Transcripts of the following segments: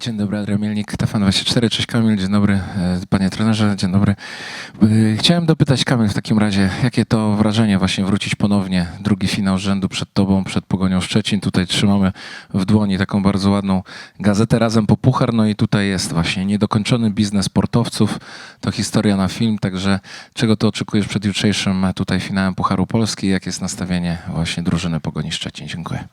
Dzień dobry, Adrian Mielnik, TFN24. Cześć Kamil, dzień dobry e, panie trenerze, dzień dobry. E, Chciałem dopytać Kamil w takim razie, jakie to wrażenie właśnie wrócić ponownie, drugi finał rzędu przed tobą, przed Pogonią Szczecin. Tutaj trzymamy w dłoni taką bardzo ładną gazetę Razem po Puchar, no i tutaj jest właśnie niedokończony biznes sportowców, to historia na film, także czego ty oczekujesz przed jutrzejszym e, tutaj finałem Pucharu Polski, jakie jest nastawienie właśnie drużyny Pogoni Szczecin? Dziękuję.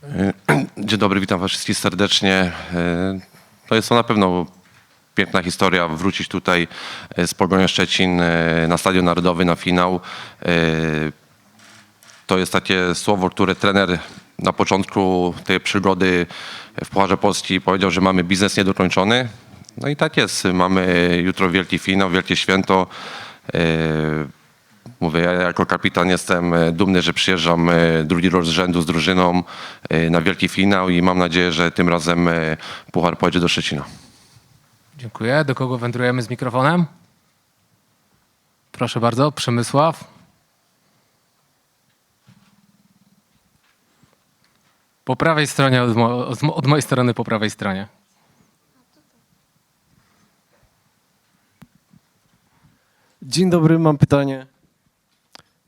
Dzień dobry, witam was wszystkich serdecznie. E, To jest to na pewno piękna historia, wrócić tutaj e, z Pogonią Szczecin e, na Stadion Narodowy na finał. E, To jest takie słowo, które trener na początku tej przygody w Pucharze Polski powiedział, że mamy biznes niedokończony. No i tak jest, mamy jutro wielki finał, wielkie święto. Mówię, ja jako kapitan jestem e, dumny, że przyjeżdżam e, drugi rok z rzędu z drużyną e, na wielki finał i mam nadzieję, że tym razem puchar pojedzie do Szczecina. Dziękuję. Do kogo wędrujemy z mikrofonem? Proszę bardzo, Przemysław. Po prawej stronie, od, mo- od, mo- od mojej strony po prawej stronie. Dzień dobry, mam pytanie.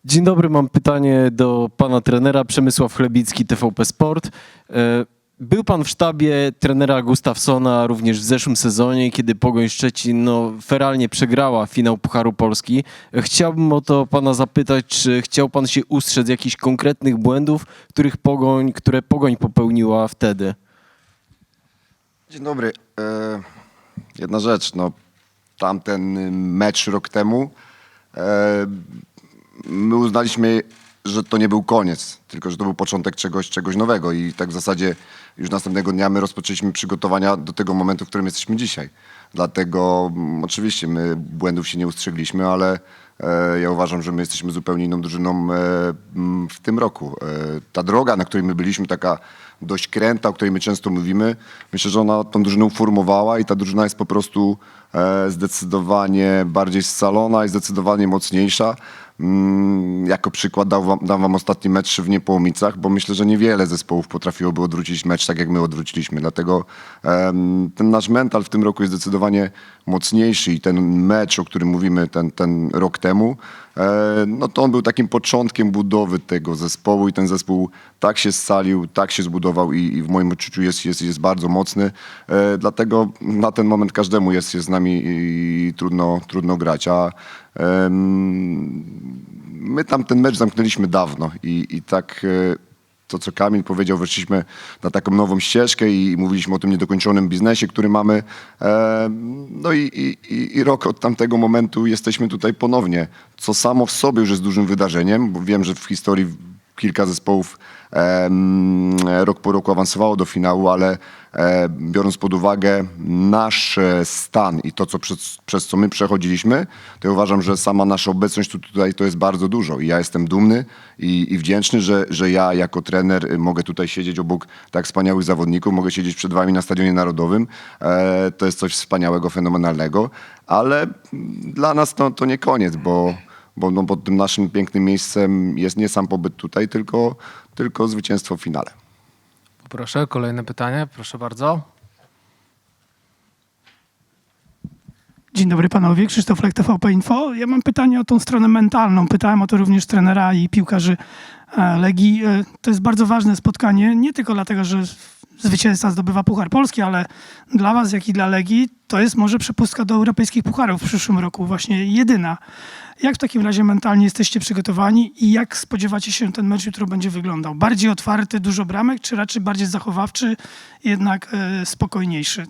Dzień dobry, mam pytanie do pana trenera Przemysław Chlebicki, TVP Sport. E, Był pan w sztabie trenera Gustafsona również w zeszłym sezonie, kiedy Pogoń Szczecin no, feralnie przegrała finał Pucharu Polski. Chciałbym o to pana zapytać, czy chciał pan się ustrzec jakichś konkretnych błędów, których Pogoń, które Pogoń popełniła wtedy? Dzień dobry. E, jedna rzecz, no tamten mecz rok temu e, my uznaliśmy, że to nie był koniec, tylko że to był początek czegoś, czegoś nowego i tak w zasadzie już następnego dnia my rozpoczęliśmy przygotowania do tego momentu, w którym jesteśmy dzisiaj. Dlatego mm, oczywiście my błędów się nie ustrzegliśmy, ale e, ja uważam, że my jesteśmy zupełnie inną drużyną e, mm, w tym roku. E, ta droga, na której my byliśmy, taka dość kręta, o której my często mówimy, myślę, że ona tą drużyną formowała i ta drużyna jest po prostu e, zdecydowanie bardziej scalona i zdecydowanie mocniejsza. Mm, Jako przykład dał wam, dam wam ostatni mecz w Niepołomicach, bo myślę, że niewiele zespołów potrafiłoby odwrócić mecz tak, jak my odwróciliśmy. Dlatego ten nasz mental w tym roku jest zdecydowanie mocniejszy i ten mecz, o którym mówimy ten, ten rok temu, no to on był takim początkiem budowy tego zespołu i ten zespół tak się scalił, tak się zbudował i, i w moim odczuciu jest, jest, jest bardzo mocny. E, dlatego na ten moment każdemu jest, jest z nami i trudno, trudno grać. A em, my tam ten mecz zamknęliśmy dawno i, i tak e, to, co Kamil powiedział, weszliśmy na taką nową ścieżkę i mówiliśmy o tym niedokończonym biznesie, który mamy. E, No i, i, i- rok od tamtego momentu jesteśmy tutaj ponownie, co samo w sobie już jest dużym wydarzeniem, bo wiem, że w historii kilka zespołów rok po roku awansowało do finału, ale e, biorąc pod uwagę nasz e, stan i to, co przez, przez co my przechodziliśmy, to ja uważam, że sama nasza obecność tu, tutaj to jest bardzo dużo i ja jestem dumny i, i wdzięczny, że, że ja jako trener y, mogę tutaj siedzieć obok tak wspaniałych zawodników, mogę siedzieć przed wami na Stadionie Narodowym. E, to jest coś wspaniałego, fenomenalnego, ale mm, dla nas to, to nie koniec, bo bo no, pod tym naszym pięknym miejscem jest nie sam pobyt tutaj, tylko, tylko zwycięstwo w finale. Poproszę, kolejne pytanie, proszę bardzo. Dzień dobry panowie, Krzysztof Lek, TVP Info. Ja mam pytanie o tą stronę mentalną. Pytałem o to również trenera i piłkarzy e, Legii. E, To jest bardzo ważne spotkanie, nie tylko dlatego, że zwycięzca zdobywa Puchar Polski, ale dla was, jak i dla Legii, to jest może przepustka do europejskich pucharów w przyszłym roku, właśnie jedyna. Jak w takim razie mentalnie jesteście przygotowani i jak spodziewacie się ten mecz jutro będzie wyglądał? Bardziej otwarty, dużo bramek, czy raczej bardziej zachowawczy, jednak e, spokojniejszy?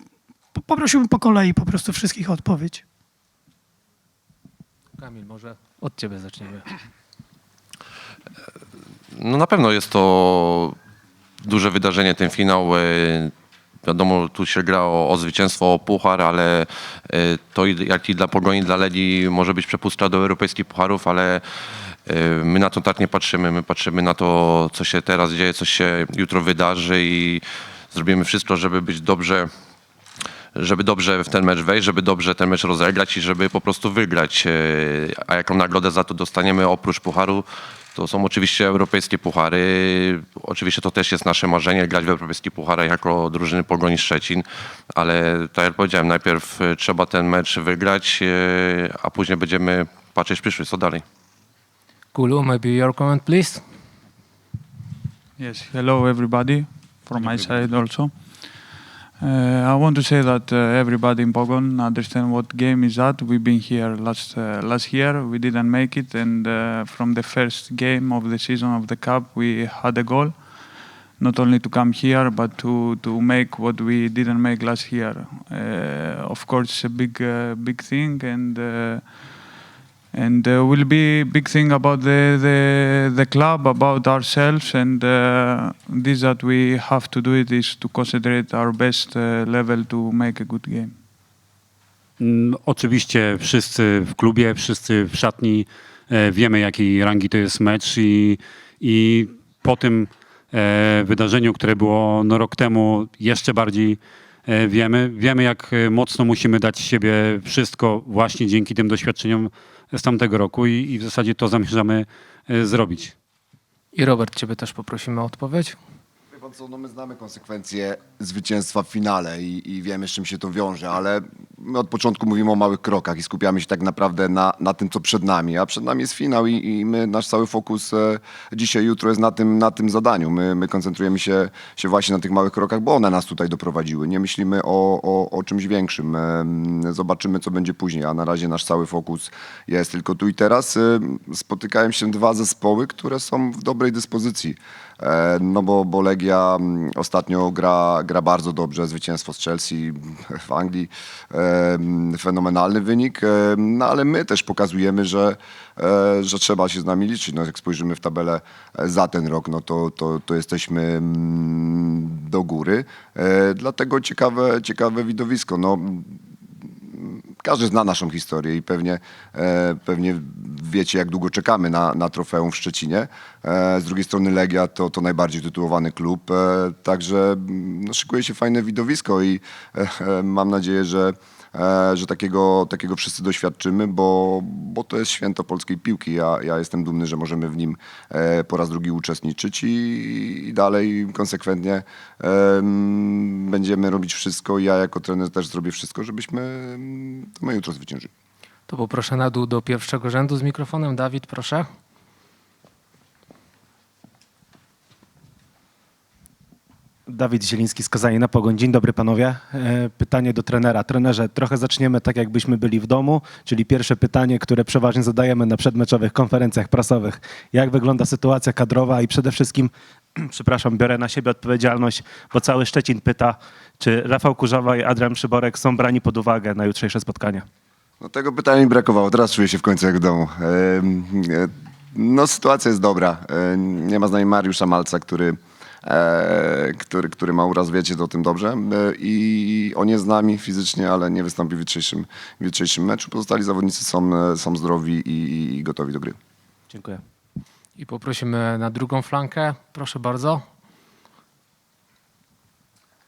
Po- Poprosiłbym po kolei po prostu wszystkich o odpowiedź. Kamil, może od ciebie zaczniemy. No na pewno jest to duże wydarzenie, ten finał. e, Wiadomo, tu się gra o, o zwycięstwo, o puchar, ale e, to jak i dla Pogoni, dla Legii może być przepustka do europejskich pucharów, ale e, my na to tak nie patrzymy. My patrzymy na to, co się teraz dzieje, co się jutro wydarzy i zrobimy wszystko, żeby być dobrze żeby dobrze w ten mecz wejść, żeby dobrze ten mecz rozegrać i żeby po prostu wygrać. A jaką nagrodę za to dostaniemy oprócz pucharu, To są oczywiście europejskie puchary. Oczywiście to też jest nasze marzenie, grać w europejskich pucharach jako drużyny Pogoni Szczecin, ale tak jak powiedziałem, najpierw e, trzeba ten mecz wygrać, e, a później będziemy patrzeć w przyszłość, co dalej. Kulu, maybe your comment, please. Yes, hello everybody from my side also. Uh, I want to say that uh, everybody in Pogon understand what game is that. We've been here last uh, last year. We didn't make it, and uh, from the first game of the season of the cup, we had a goal. Not only to come here, but to, to make what we didn't make last year. Uh, of course, it's a big uh, big thing, and and uh, will be big thing about the, the the club about ourselves and uh, this that we have to do it is to concentrate our best uh, level to make a good game Mm, Oczywiście wszyscy w klubie, wszyscy w szatni e, wiemy, jakiej rangi to jest mecz i, i po tym e, wydarzeniu, które było no, rok temu, jeszcze bardziej e, wiemy. Wiemy, jak mocno musimy dać siebie wszystko właśnie dzięki tym doświadczeniom z tamtego roku i, i w zasadzie to zamierzamy e, zrobić. I Robert, ciebie też poprosimy o odpowiedź. Wie pan co, no my znamy konsekwencje zwycięstwa w finale i, i wiemy, z czym się to wiąże, ale my od początku mówimy o małych krokach i skupiamy się tak naprawdę na, na tym, co przed nami, a przed nami jest finał i, i my, nasz cały fokus e, dzisiaj, jutro jest na tym, na tym zadaniu. My, my koncentrujemy się, się właśnie na tych małych krokach, bo one nas tutaj doprowadziły. Nie myślimy o, o, o czymś większym. Em, Zobaczymy, co będzie później, a na razie nasz cały fokus jest tylko tu i teraz. Em, Spotykają się dwa zespoły, które są w dobrej dyspozycji. E, No bo, bo Legia mm, ostatnio gra, gra bardzo dobrze, zwycięstwo z Chelsea w Anglii, e, mm, fenomenalny wynik, no ale my też pokazujemy, że, e, że trzeba się z nami liczyć. No, jak spojrzymy w tabelę e, za ten rok, no to, to, to jesteśmy mm, do góry. E, Dlatego ciekawe, ciekawe widowisko. No, każdy zna naszą historię i pewnie, pewnie wiecie, jak długo czekamy na, na trofeum w Szczecinie. Z drugiej strony Legia to, to najbardziej tytułowany klub, także mm, no, szykuje się fajne widowisko i mam nadzieję, że, że takiego, takiego wszyscy doświadczymy, bo, bo to jest święto polskiej piłki. Ja, ja jestem dumny, że możemy w nim e, po raz drugi uczestniczyć i, i dalej konsekwentnie em, będziemy robić wszystko. Ja jako trener też zrobię wszystko, żebyśmy to my jutro zwyciężyli. To poproszę na dół do pierwszego rzędu z mikrofonem. Dawid, proszę. Dawid Zieliński z Kazani na Pogoń. Dzień dobry panowie. E, Pytanie do trenera. Trenerze, trochę zaczniemy tak jakbyśmy byli w domu, czyli pierwsze pytanie, które przeważnie zadajemy na przedmeczowych konferencjach prasowych. Jak wygląda sytuacja kadrowa i przede wszystkim, przepraszam, biorę na siebie odpowiedzialność, bo cały Szczecin pyta, czy Rafał Kurzawa i Adrian Przyborek są brani pod uwagę na jutrzejsze spotkanie. No tego pytania mi brakowało. Teraz czuję się w końcu jak w domu. E, No sytuacja jest dobra. E, Nie ma z nami Mariusza Malca, który, który, który ma uraz, wiecie o tym dobrze. E, I on jest z nami fizycznie, ale nie wystąpi w jutrzejszym, w jutrzejszym meczu. Pozostali zawodnicy są, e, są zdrowi i, i gotowi do gry. Dziękuję. I poprosimy na drugą flankę. Proszę bardzo.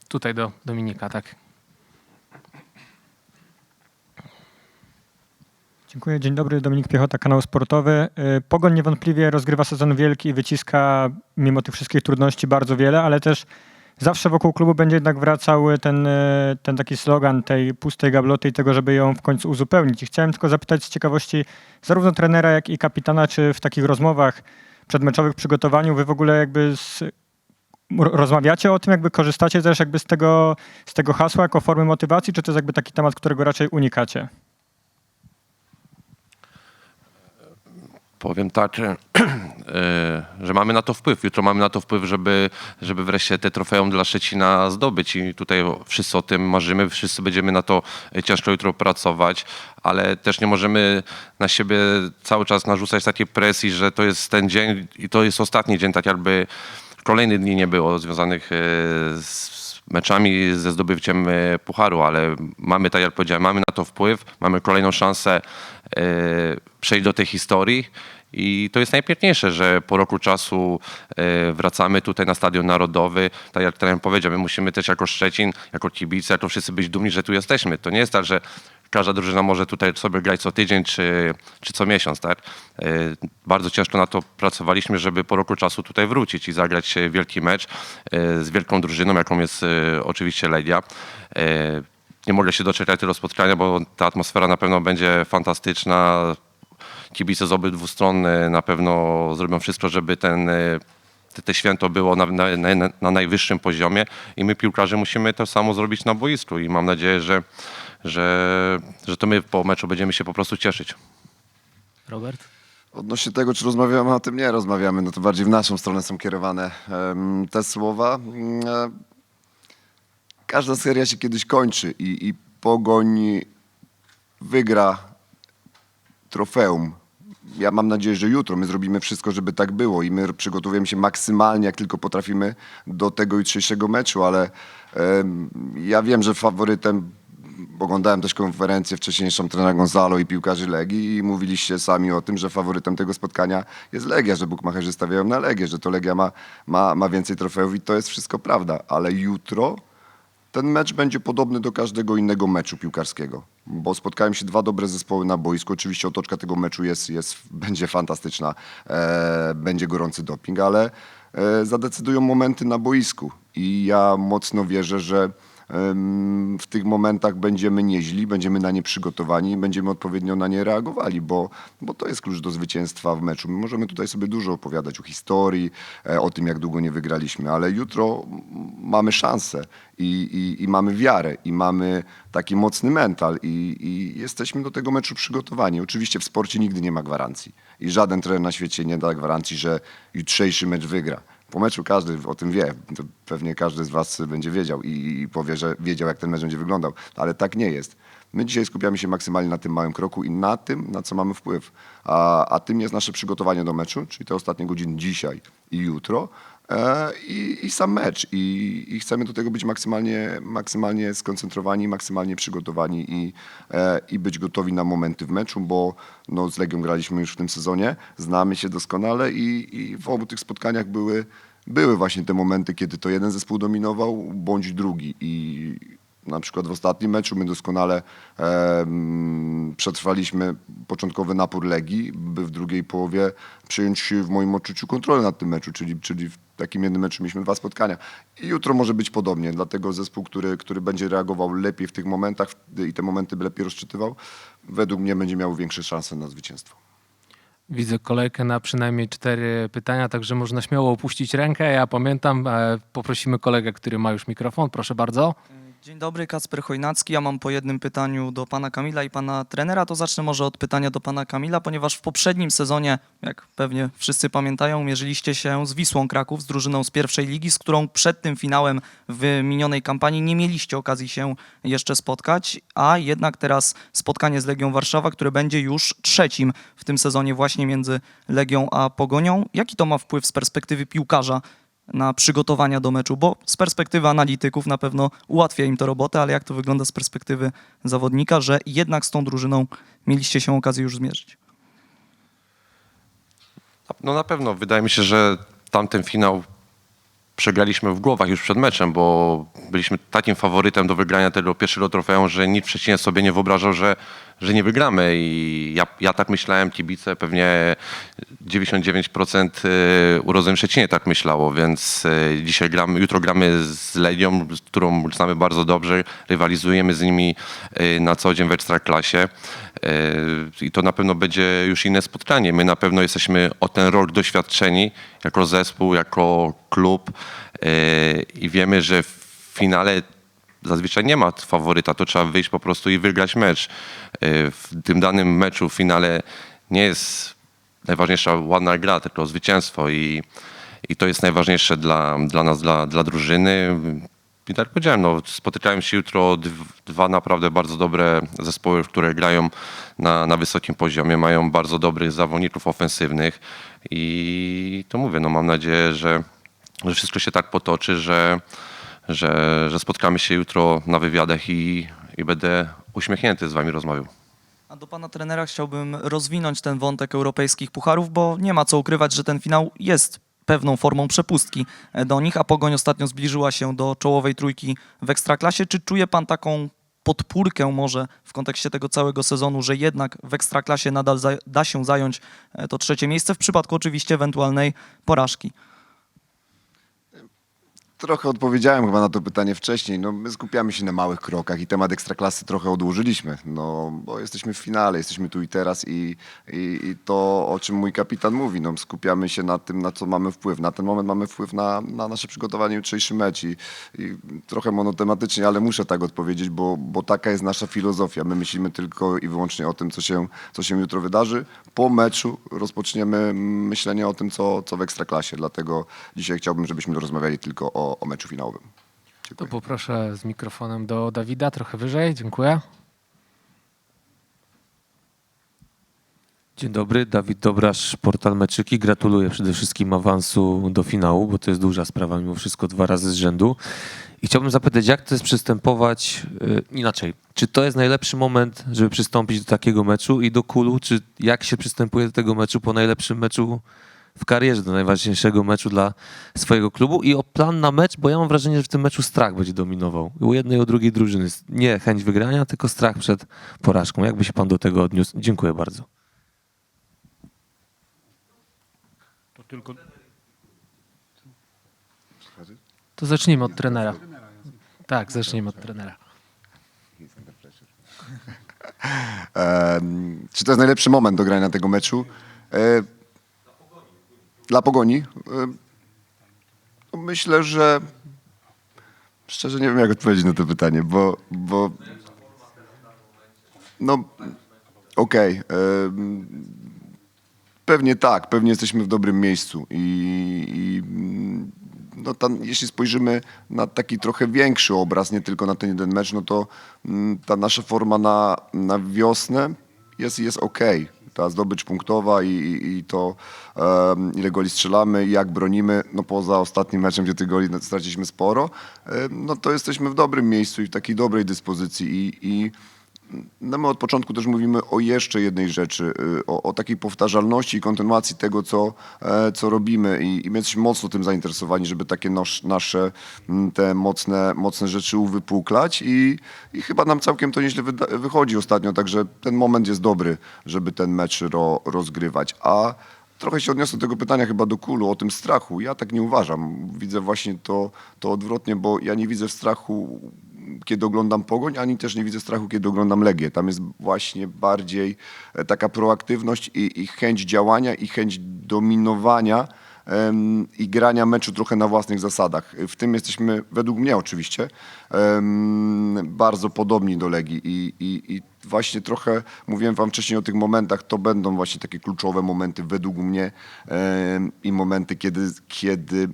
Tutaj do Dominika, tak. Dziękuję. Dzień dobry, Dominik Piechota, kanał sportowy. Y, Pogoń niewątpliwie rozgrywa sezon wielki i wyciska mimo tych wszystkich trudności bardzo wiele, ale też zawsze wokół klubu będzie jednak wracał ten, y, ten taki slogan tej pustej gabloty i tego, żeby ją w końcu uzupełnić. I chciałem tylko zapytać z ciekawości zarówno trenera, jak i kapitana, czy w takich rozmowach przedmeczowych przygotowaniu wy w ogóle jakby z, rozmawiacie o tym, jakby korzystacie też jakby z tego, z tego hasła jako formy motywacji, czy to jest jakby taki temat, którego raczej unikacie? Powiem tak, e, że mamy na to wpływ. Jutro mamy na to wpływ, żeby, żeby wreszcie te trofeum dla Szczecina zdobyć i tutaj wszyscy o tym marzymy, wszyscy będziemy na to ciężko jutro pracować, ale też nie możemy na siebie cały czas narzucać takiej presji, że to jest ten dzień i to jest ostatni dzień, tak jakby kolejnych dni nie było związanych e, z meczami ze zdobyciem e, pucharu, ale mamy, tak jak powiedziałem, mamy na to wpływ, mamy kolejną szansę e, przejść do tej historii i to jest najpiękniejsze, że po roku czasu e, wracamy tutaj na Stadion Narodowy. Tak jak trener powiedział, my musimy też jako Szczecin, jako kibice, jako wszyscy być dumni, że tu jesteśmy. To nie jest tak, że każda drużyna może tutaj sobie grać co tydzień czy, czy co miesiąc, tak? E, Bardzo ciężko na to pracowaliśmy, żeby po roku czasu tutaj wrócić i zagrać wielki mecz e, z wielką drużyną, jaką jest e, oczywiście Legia. Nie mogę się doczekać tego spotkania, bo ta atmosfera na pewno będzie fantastyczna. Kibice z obydwu stron na pewno zrobią wszystko, żeby ten, te, te święto było na, na, na najwyższym poziomie i my piłkarze musimy to samo zrobić na boisku i mam nadzieję, że, że, że to my po meczu będziemy się po prostu cieszyć. Robert? Odnośnie tego, czy rozmawiamy o tym, nie rozmawiamy, no to bardziej w naszą stronę są kierowane te słowa. Mm, e, Każda seria się kiedyś kończy i, i Pogoń wygra trofeum. Ja mam nadzieję, że jutro my zrobimy wszystko, żeby tak było i my przygotowujemy się maksymalnie, jak tylko potrafimy do tego jutrzejszego meczu, ale ja wiem, że faworytem oglądałem też konferencję wcześniejszą trenera Gonzalo i piłkarzy Legii i mówiliście sami o tym, że faworytem tego spotkania jest Legia, że bukmacherzy stawiają na Legię, że to Legia ma, ma, ma więcej trofeów i to jest wszystko prawda, ale jutro ten mecz będzie podobny do każdego innego meczu piłkarskiego, bo spotkają się dwa dobre zespoły na boisku. Oczywiście otoczka tego meczu jest, jest, będzie fantastyczna, e, będzie gorący doping, ale e, zadecydują momenty na boisku i ja mocno wierzę, że w tych momentach będziemy nieźli, będziemy na nie przygotowani i będziemy odpowiednio na nie reagowali, bo, bo to jest klucz do zwycięstwa w meczu. My możemy tutaj sobie dużo opowiadać o historii, e, o tym, jak długo nie wygraliśmy, ale jutro mamy szansę i, i, i mamy wiarę i mamy taki mocny mental i, i jesteśmy do tego meczu przygotowani. Oczywiście w sporcie nigdy nie ma gwarancji i żaden trener na świecie nie da gwarancji, że jutrzejszy mecz wygra. Po meczu każdy o tym wie. To pewnie każdy z was będzie wiedział i, i powie, że wiedział, jak ten mecz będzie wyglądał. Ale tak nie jest. My dzisiaj skupiamy się maksymalnie na tym małym kroku i na tym, na co mamy wpływ. A, a tym jest nasze przygotowanie do meczu, czyli te ostatnie godziny dzisiaj i jutro. E, i, I sam mecz. I, I chcemy do tego być maksymalnie, maksymalnie skoncentrowani, maksymalnie przygotowani i, e, i być gotowi na momenty w meczu, bo no, z Legią graliśmy już w tym sezonie, znamy się doskonale i, i w obu tych spotkaniach były, były właśnie te momenty, kiedy to jeden zespół dominował, bądź drugi. I na przykład w ostatnim meczu my doskonale em, przetrwaliśmy początkowy napór Legii, by w drugiej połowie przyjąć w moim odczuciu kontrolę nad tym meczu, czyli, czyli w takim jednym meczu mieliśmy dwa spotkania. I jutro może być podobnie, dlatego zespół, który, który będzie reagował lepiej w tych momentach i te momenty lepiej rozczytywał, według mnie będzie miał większe szanse na zwycięstwo. Widzę kolejkę na przynajmniej cztery pytania, także można śmiało opuścić rękę. Ja pamiętam, e, poprosimy kolegę, który ma już mikrofon. Proszę bardzo. Dzień dobry, Kacper Chojnacki. Ja mam po jednym pytaniu do pana Kamila i pana trenera. To zacznę może od pytania do pana Kamila, ponieważ w poprzednim sezonie, jak pewnie wszyscy pamiętają, mierzyliście się z Wisłą Kraków, z drużyną z pierwszej ligi, z którą przed tym finałem w minionej kampanii nie mieliście okazji się jeszcze spotkać, a jednak teraz spotkanie z Legią Warszawa, które będzie już trzecim w tym sezonie właśnie między Legią a Pogonią. Jaki to ma wpływ z perspektywy piłkarza na przygotowania do meczu, bo z perspektywy analityków na pewno ułatwia im to robotę, ale jak to wygląda z perspektywy zawodnika, że jednak z tą drużyną mieliście się okazję już zmierzyć? No na pewno, wydaje mi się, że tamten finał przegraliśmy w głowach już przed meczem, bo byliśmy takim faworytem do wygrania tego pierwszego trofeum, że nikt przeciwnie sobie nie wyobrażał, że, że nie wygramy i ja, ja tak myślałem, kibice, pewnie 99% y, urodzeń Szczecinie tak myślało, więc y, dzisiaj gramy, jutro gramy z Legią, którą znamy bardzo dobrze, rywalizujemy z nimi y, na co dzień w Ekstraklasie i to na pewno będzie już inne spotkanie. My na pewno jesteśmy o ten rok doświadczeni jako zespół, jako klub i wiemy, że w finale zazwyczaj nie ma faworyta, to trzeba wyjść po prostu i wygrać mecz. Y, W tym danym meczu w finale nie jest najważniejsza ładna gra, tylko zwycięstwo i, i to jest najważniejsze dla, dla nas, dla, dla drużyny. I tak powiedziałem, no, spotykają się jutro dw- dwa naprawdę bardzo dobre zespoły, które grają na, na wysokim poziomie, mają bardzo dobrych zawodników ofensywnych i to mówię, no mam nadzieję, że, że wszystko się tak potoczy, że, że, że spotkamy się jutro na wywiadach i, i będę uśmiechnięty z wami rozmawiał. A do pana trenera chciałbym rozwinąć ten wątek europejskich pucharów, bo nie ma co ukrywać, że ten finał jest pewną formą przepustki do nich, a Pogoń ostatnio zbliżyła się do czołowej trójki w Ekstraklasie. Czy czuje pan taką podpórkę może w kontekście tego całego sezonu, że jednak w Ekstraklasie nadal da się zająć e, to trzecie miejsce w przypadku oczywiście ewentualnej porażki. Trochę odpowiedziałem chyba na to pytanie wcześniej. No, my skupiamy się na małych krokach i temat ekstraklasy trochę odłożyliśmy, no, bo jesteśmy w finale, jesteśmy tu i teraz i, i, i to, o czym mój kapitan mówi, no, skupiamy się na tym, na co mamy wpływ. Na ten moment mamy wpływ na, na nasze przygotowanie jutrzejszy mecz i, i trochę monotematycznie, ale muszę tak odpowiedzieć, bo, bo taka jest nasza filozofia. My myślimy tylko i wyłącznie o tym, co się, co się jutro wydarzy. Po meczu rozpoczniemy myślenie o tym, co, co w ekstraklasie, dlatego dzisiaj chciałbym, żebyśmy rozmawiali tylko o, o meczu finałowym. To poproszę z mikrofonem do Dawida trochę wyżej. Dziękuję. Dzień dobry, Dawid Dobrasz, portal Meczyki. Gratuluję przede wszystkim awansu do finału, bo to jest duża sprawa mimo wszystko dwa razy z rzędu. I chciałbym zapytać, jak to jest przystępować y, inaczej? Czy to jest najlepszy moment, żeby przystąpić do takiego meczu i do kulu? Czy jak się przystępuje do tego meczu po najlepszym meczu w karierze, do najważniejszego meczu dla swojego klubu? I o plan na mecz, bo ja mam wrażenie, że w tym meczu strach będzie dominował. U jednej i u drugiej drużyny. Nie chęć wygrania, tylko strach przed porażką. Jakby się pan do tego odniósł? Dziękuję bardzo. To tylko To zacznijmy od trenera. Tak, zacznijmy od trenera. Czy to jest najlepszy moment do grania tego meczu? Dla Pogoni? No myślę, że szczerze nie wiem, jak odpowiedzieć na to pytanie, bo, bo no okej. em, pewnie tak, pewnie jesteśmy w dobrym miejscu i, i no tam, jeśli spojrzymy na taki trochę większy obraz, nie tylko na ten jeden mecz, no to mm, ta nasza forma na, na wiosnę jest, jest okej. Ta zdobycz punktowa i, i, i to, em, ile goli strzelamy i jak bronimy, no poza ostatnim meczem, gdzie tych goli straciliśmy sporo, no to jesteśmy w dobrym miejscu i w takiej dobrej dyspozycji i, i no my od początku też mówimy o jeszcze jednej rzeczy, y, o, o takiej powtarzalności i kontynuacji tego, co, e, co robimy I, i my jesteśmy mocno tym zainteresowani, żeby takie nosz, nasze te mocne, mocne rzeczy uwypuklać i, i chyba nam całkiem to nieźle wyda- wychodzi ostatnio, także ten moment jest dobry, żeby ten mecz ro, rozgrywać. A Trochę się odniosę do tego pytania chyba do Kulu o tym strachu. Ja tak nie uważam. Widzę właśnie to, to odwrotnie, bo ja nie widzę strachu, kiedy oglądam Pogoń, ani też nie widzę strachu, kiedy oglądam Legię. Tam jest właśnie bardziej e, taka proaktywność i, i chęć działania i chęć dominowania i grania meczu trochę na własnych zasadach. W tym jesteśmy, według mnie oczywiście, bardzo podobni do Legii i, i, i właśnie trochę, mówiłem wam wcześniej o tych momentach, to będą właśnie takie kluczowe momenty według mnie i momenty, kiedy, kiedy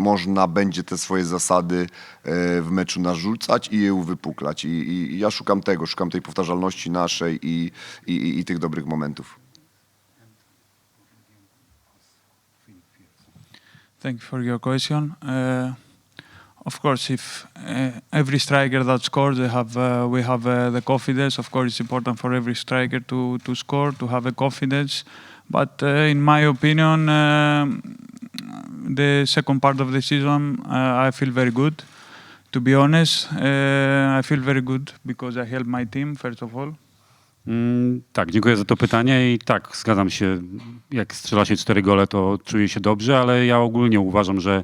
można będzie te swoje zasady e, w meczu narzucać i je uwypuklać. I, i, ja szukam tego, szukam tej powtarzalności naszej i, i, i, tych dobrych momentów. Thank you for your question. Uh, of course, if uh, every striker that scores, have uh, we have uh, the confidence. Of course, it's important for every striker to to score, to have a confidence. But uh, in my opinion, um the second part of the season, uh, I feel very good. To be honest, uh, I feel very good because I help my team first of all. Mm, tak, dziękuję za to pytanie i tak, zgadzam się. Jak strzela się cztery gole, to czuję się dobrze, ale ja ogólnie uważam, że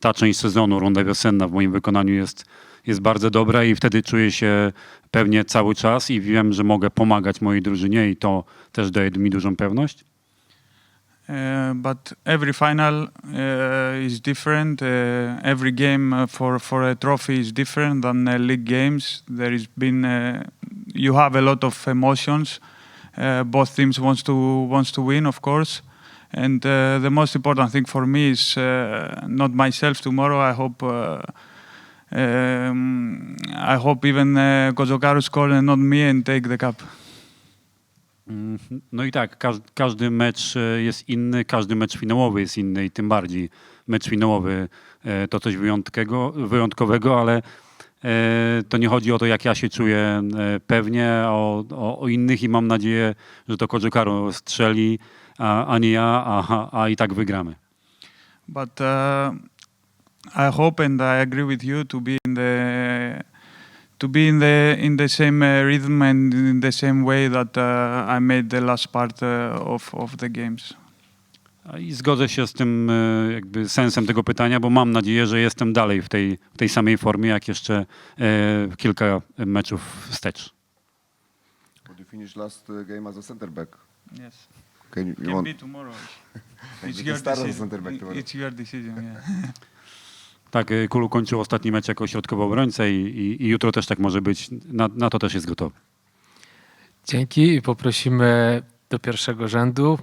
ta część sezonu, runda wiosenna w moim wykonaniu jest, jest bardzo dobra i wtedy czuję się pewnie cały czas i wiem, że mogę pomagać mojej drużynie i to też daje mi dużą pewność. Uh, but every final uh, is different. Uh, every game uh, for for a trophy is different than uh, league games. There has been you have a lot of emotions. Both teams wants to wants to win, of course. And the most important thing for me is not myself tomorrow. I hope. Um, I hope even uh, Kozokaru score and not me and take the cup. Mhm. No i tak, każdy, mecz e, jest inny, każdy mecz finałowy jest inny i tym bardziej mecz finałowy e, to coś wyjątkowego, ale e, to nie chodzi o to, jak ja się czuję pewnie o, o, o innych i mam nadzieję, że to Kojokaro strzeli, a, a nie ja, a, a i tak wygramy. But uh, I hope and I agree with you to be in the to be in the in the same uh, rhythm and in the same way that uh, I made the last part uh, of of the games. I zgodzę się z tym e, jakby sensem tego pytania, bo mam nadzieję, że jestem dalej w tej, w tej samej formie, jak jeszcze e, kilka meczów wstecz. But you finished last uh, game as a center back. Yes, Can you, you can want, be tomorrow. It's you your? It's your decision. Yeah. Tak, e, Kulu kończył ostatni mecz jako środkowy obrońca i, i, i jutro też tak może być. Na, na to też jest gotowy. Dzięki i poprosimy do pierwszego rzędu.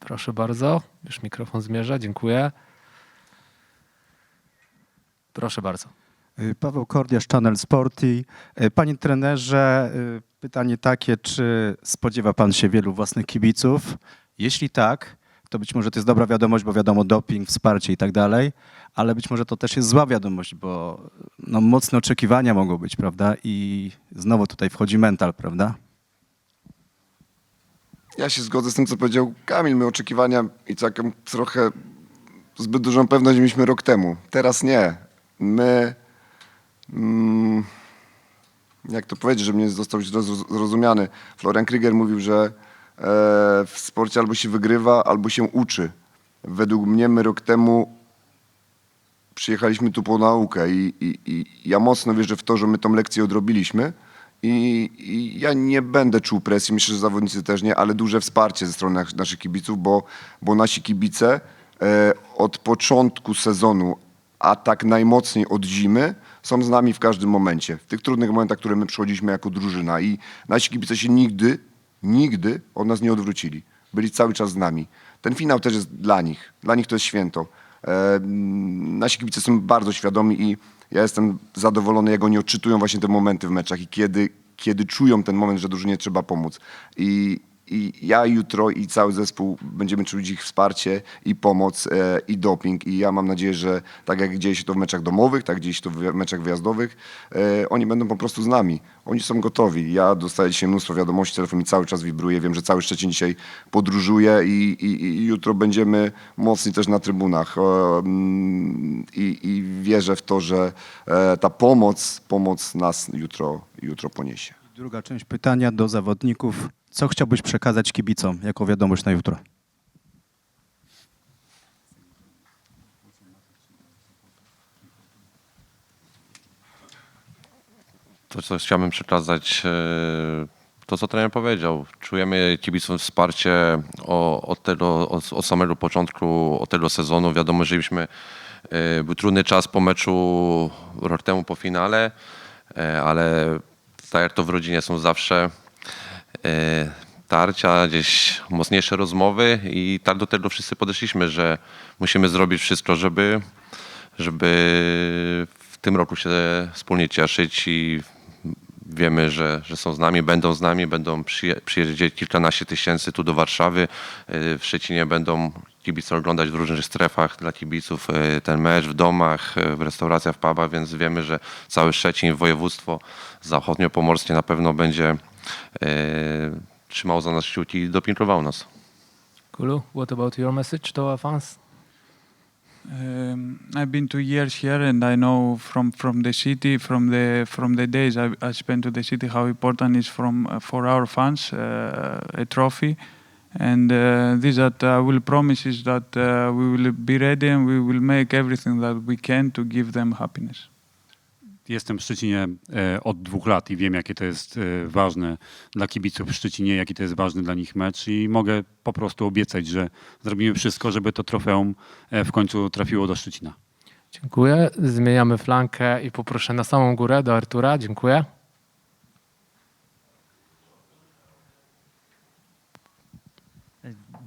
Proszę bardzo. Już mikrofon zmierza. Dziękuję. Proszę bardzo. Y, Paweł Kordiasz, Channel Sporty. Y, Panie trenerze, y, pytanie takie, czy spodziewa pan się wielu własnych kibiców? Jeśli tak, to być może to jest dobra wiadomość, bo wiadomo doping, wsparcie i tak dalej, ale być może to też jest zła wiadomość, bo no, mocne oczekiwania mogą być, prawda? I znowu tutaj wchodzi mental, prawda? Ja się zgodzę z tym, co powiedział Kamil. My oczekiwania i taką trochę zbyt dużą pewność mieliśmy rok temu. Teraz nie. My, mm, jak to powiedzieć, żeby nie został zrozumiany. Florian Krieger mówił, że w sporcie albo się wygrywa, albo się uczy. Według mnie my rok temu przyjechaliśmy tu po naukę i, i, i ja mocno wierzę w to, że my tą lekcję odrobiliśmy i, i ja nie będę czuł presji, myślę, że zawodnicy też nie, ale duże wsparcie ze strony nas- naszych kibiców, bo, bo nasi kibice e, od początku sezonu, a tak najmocniej od zimy, są z nami w każdym momencie. W tych trudnych momentach, które my przechodziliśmy jako drużyna i nasi kibice się nigdy, nigdy od nas nie odwrócili. Byli cały czas z nami. Ten finał też jest dla nich. Dla nich to jest święto. E, mm, nasi kibice są bardzo świadomi i ja jestem zadowolony, jak oni odczytują właśnie te momenty w meczach i kiedy, kiedy czują ten moment, że drużynie trzeba pomóc. I, i ja jutro i cały zespół będziemy czuć ich wsparcie i pomoc e, i doping i ja mam nadzieję, że tak jak dzieje się to w meczach domowych, tak dzieje się to w meczach wyjazdowych, e, oni będą po prostu z nami. Oni są gotowi. Ja dostaję dzisiaj mnóstwo wiadomości, telefon mi cały czas wibruje. Wiem, że cały Szczecin dzisiaj podróżuje i, i, i jutro będziemy mocni też na trybunach. E, I, I wierzę w to, że e, ta pomoc, pomoc nas jutro, jutro poniesie. Druga część pytania do zawodników. Co chciałbyś przekazać kibicom jako wiadomość na jutro? To, co chciałbym przekazać, e, to co trener powiedział. Czujemy kibiców wsparcie od, tego, od, samego początku, od tego sezonu. Wiadomo, że mieliśmy, e, był trudny czas po meczu rok temu po finale, e, ale tak jak to w rodzinie są zawsze tarcia, gdzieś mocniejsze rozmowy i tak do tego wszyscy podeszliśmy, że musimy zrobić wszystko, żeby, żeby w tym roku się wspólnie cieszyć i wiemy, że, że są z nami, będą z nami, będą przyje, przyjeździć kilkanaście tysięcy tu do Warszawy. Yy, W Szczecinie będą kibice oglądać w różnych strefach dla kibiców yy, ten mecz w domach, w restauracjach, w pubach, więc wiemy, że cały Szczecin, województwo zachodniopomorskie na pewno będzie trzymał za nas kciuki i dopingował nas. Kulu, what about your message to our fans? Um, I've been two years here, and I know from, from the city, from the from the days I, I spent to the city, how important is from uh, for our fans uh, a trophy. And uh, this that I will promise is that uh, we will be ready and we will make everything that we can to give them happiness. Jestem w Szczecinie e, od dwóch lat i wiem, jakie to jest e, ważne dla kibiców w Szczecinie, jaki to jest ważny dla nich mecz i mogę po prostu obiecać, że zrobimy wszystko, żeby to trofeum e, w końcu trafiło do Szczecina. Dziękuję. Zmieniamy flankę i poproszę na samą górę do Artura. Dziękuję.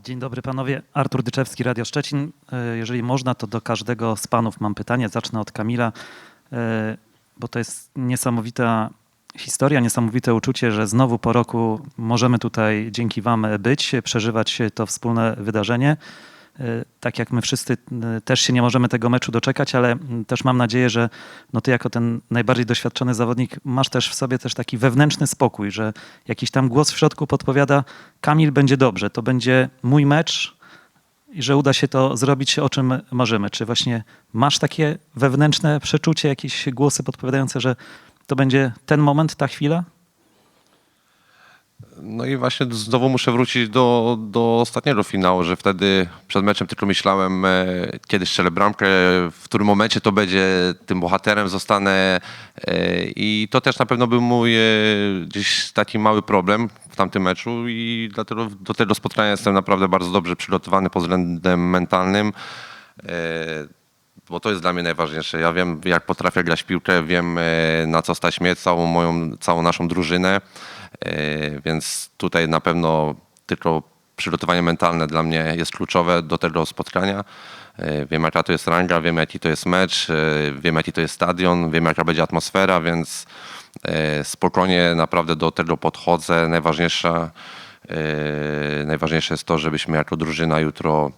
Dzień dobry panowie. Artur Dyczewski, Radio Szczecin. Jeżeli można, to do każdego z panów mam pytanie. Zacznę od Kamila, bo to jest niesamowita historia, niesamowite uczucie, że znowu po roku możemy tutaj dzięki wam być, przeżywać to wspólne wydarzenie. E, Tak jak my wszyscy e, też się nie możemy tego meczu doczekać, ale też mam nadzieję, że no ty jako ten najbardziej doświadczony zawodnik masz też w sobie też taki wewnętrzny spokój, że jakiś tam głos w środku podpowiada Kamil będzie dobrze, to będzie mój mecz i że uda się to zrobić, o czym marzymy. Czy właśnie masz takie wewnętrzne przeczucie, jakieś głosy podpowiadające, że To będzie ten moment, ta chwila? No i właśnie znowu muszę wrócić do, do ostatniego finału, że wtedy przed meczem tylko myślałem, e, kiedy strzelę bramkę, w którym momencie to będzie tym bohaterem zostanę e, i to też na pewno był mój e, gdzieś taki mały problem w tamtym meczu i dlatego do tego spotkania jestem naprawdę bardzo dobrze przygotowany pod względem mentalnym. Bo to jest dla mnie najważniejsze. Ja wiem, jak potrafię grać piłkę, wiem, na co stać mnie, całą moją, całą naszą drużynę, więc tutaj na pewno tylko przygotowanie mentalne dla mnie jest kluczowe do tego spotkania. E, Wiem, jaka to jest ranga, wiem, jaki to jest mecz, e, wiem, jaki to jest stadion, wiem, jaka będzie atmosfera, więc e, spokojnie naprawdę do tego podchodzę. Najważniejsza, e, najważniejsze jest to, żebyśmy jako drużyna jutro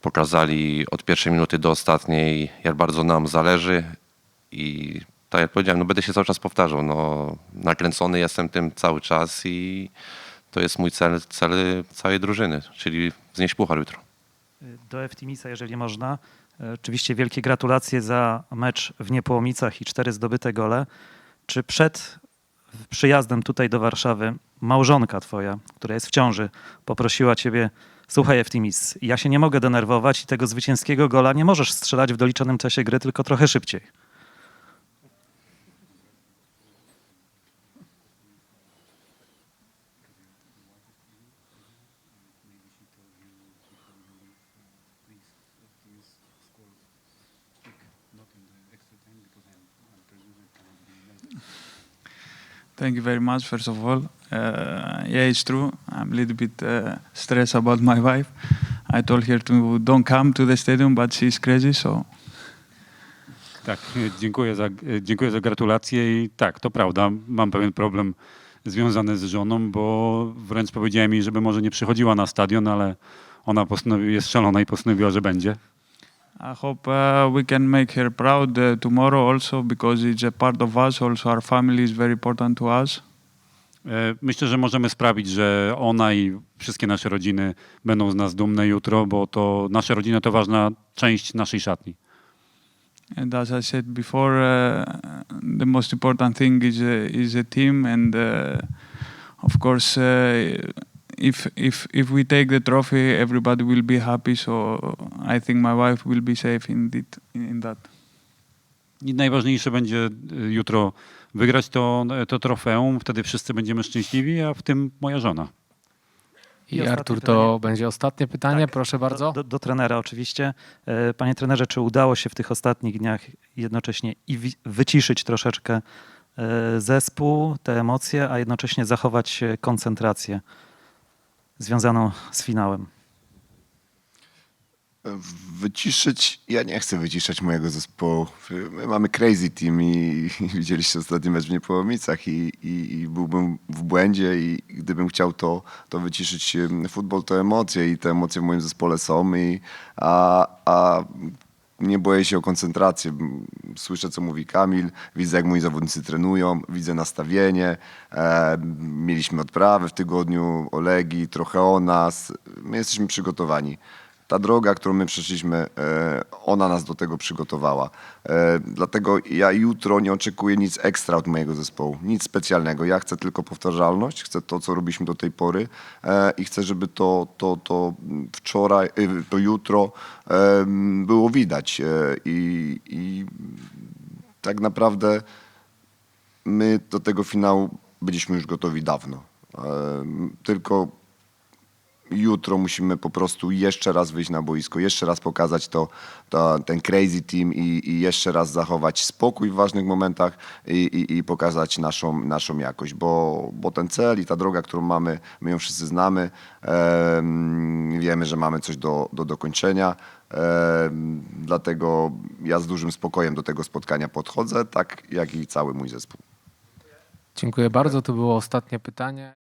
pokazali od pierwszej minuty do ostatniej, jak bardzo nam zależy i tak jak powiedziałem, no będę się cały czas powtarzał. No, nakręcony jestem tym cały czas i to jest mój cel, cel całej drużyny, czyli wznieść puchar jutro. Do Eftimisa, jeżeli można. Oczywiście wielkie gratulacje za mecz w Niepołomicach i cztery zdobyte gole. Czy przed przyjazdem tutaj do Warszawy małżonka twoja, która jest w ciąży, poprosiła ciebie, słuchaj Eftimis, ja się nie mogę denerwować i tego zwycięskiego gola nie możesz strzelać w doliczonym czasie gry, tylko trochę szybciej. Thank you very much, first of all. Uh, yeah, it's true. I'm a little bit uh, stressed about my wife. I told her to don't come to the stadium, but she's crazy, so Tak, dziękuję za, dziękuję za gratulacje i tak, to prawda, mam pewien problem związany z żoną, bo wręcz powiedziałem jej, żeby może nie przychodziła na stadion, ale ona postanowi, jest szalona i postanowiła, że będzie. I hope uh, we can make her proud uh, tomorrow also because it's a part of us. Also, our family is very important to us. E, Myślę, że możemy sprawić, że ona i wszystkie nasze rodziny będą z nas dumne jutro, bo to nasze rodziny to ważna część naszej szatni. And as I said before, uh, the most important thing is a, is a team, and uh, of course, uh, if if if we take the trophy, everybody will be happy. So I think my wife will be safe in it, in that. I najważniejsze będzie y, jutro wygrać to, to trofeum, wtedy wszyscy będziemy szczęśliwi, a w tym moja żona. I, I Artur, pytanie. to będzie ostatnie pytanie, Tak, proszę bardzo. Do, do, do trenera oczywiście. E, Panie trenerze, czy udało się w tych ostatnich dniach jednocześnie i wyciszyć troszeczkę e, zespół, te emocje, a jednocześnie zachować e, koncentrację związaną z finałem? Wyciszyć, ja nie chcę wyciszać mojego zespołu. My mamy crazy team i, i widzieliście ostatni mecz w Niepołomicach i, i, i byłbym w błędzie i gdybym chciał to, to wyciszyć. Futbol to emocje i te emocje w moim zespole są, i, a, a nie boję się o koncentrację. Słyszę, co mówi Kamil, widzę, jak moi zawodnicy trenują, widzę nastawienie. E, mieliśmy odprawę w tygodniu, Olegi, trochę o nas. My jesteśmy przygotowani. Ta droga, którą my przeszliśmy, e, ona nas do tego przygotowała. E, Dlatego ja jutro nie oczekuję nic ekstra od mojego zespołu, nic specjalnego. Ja chcę tylko powtarzalność, chcę to, co robiliśmy do tej pory e, i chcę, żeby to, to, to wczoraj, to jutro było widać. I, I tak naprawdę my do tego finału byliśmy już gotowi dawno. Tylko jutro musimy po prostu jeszcze raz wyjść na boisko, jeszcze raz pokazać to, to ten crazy team i, i jeszcze raz zachować spokój w ważnych momentach i, i, i pokazać naszą, naszą jakość, bo, bo ten cel i ta droga, którą mamy, my ją wszyscy znamy, em, wiemy, że mamy coś do, do dokończenia, em, dlatego ja z dużym spokojem do tego spotkania podchodzę, tak jak i cały mój zespół. Dziękuję bardzo, to było ostatnie pytanie.